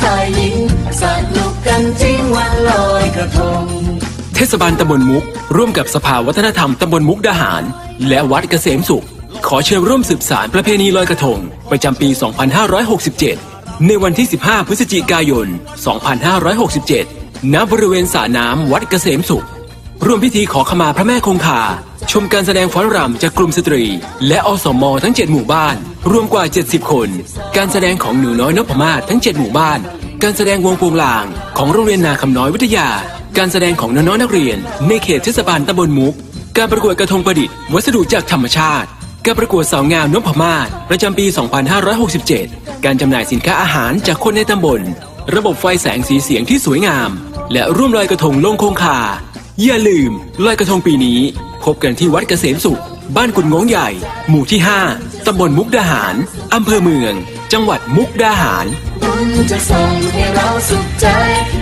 ชายหญิงสนุกกันจริงวันลอยกระทง เทศบาลตำบลมุก ร่วมกับสภาวัฒนธรรมตำบลมุกดาหาร และวัดเกษมสุข ขอเชิญร่วมสืบสารประเพณีลอยกระทง ประจำปี 2567 ในวันที่ 15 พฤศจิกายน 2567 ณ บริเวณสระน้ำวัดเกษมสุข ร่วมพิธีขอขมาพระแม่คงคา ชมการแสดงฟ้อนรำจากกลุ่มสตรี และอสมทั้ง 7 หมู่บ้าน รวมกว่า 70 คน การแสดงของหนูน้อยนพมาศทั้ง 7 หมู่บ้าน การแสดงวงโปงลางของโรงเรียนนาคำน้อยวิทยา การแสดงของน้องนักเรียน ในเขตเทศบาลตำบลมุก การประกวดกระทงประดิษฐ์ วัสดุจากธรรมชาติ การประกวดสาวงามนพมาศประจำปี 2567 การจำหน่ายสินค้าอาหารจากคนในตำบล ระบบไฟแสงสีเสียงที่สวยงาม และร่วมลอยกระทงลงคงคา อย่าลืมลอยกระทงปีนี้ พบกันที่วัดเกษมสุข บ้านกุดงงใหญ่ หมู่ที่ 5 ตำบลมุกดาหาร อำเภอเมือง จังหวัดมุกดาหารบุญจะส่งให้เราสุขใจบุญจะส่งให้เราสุขใจ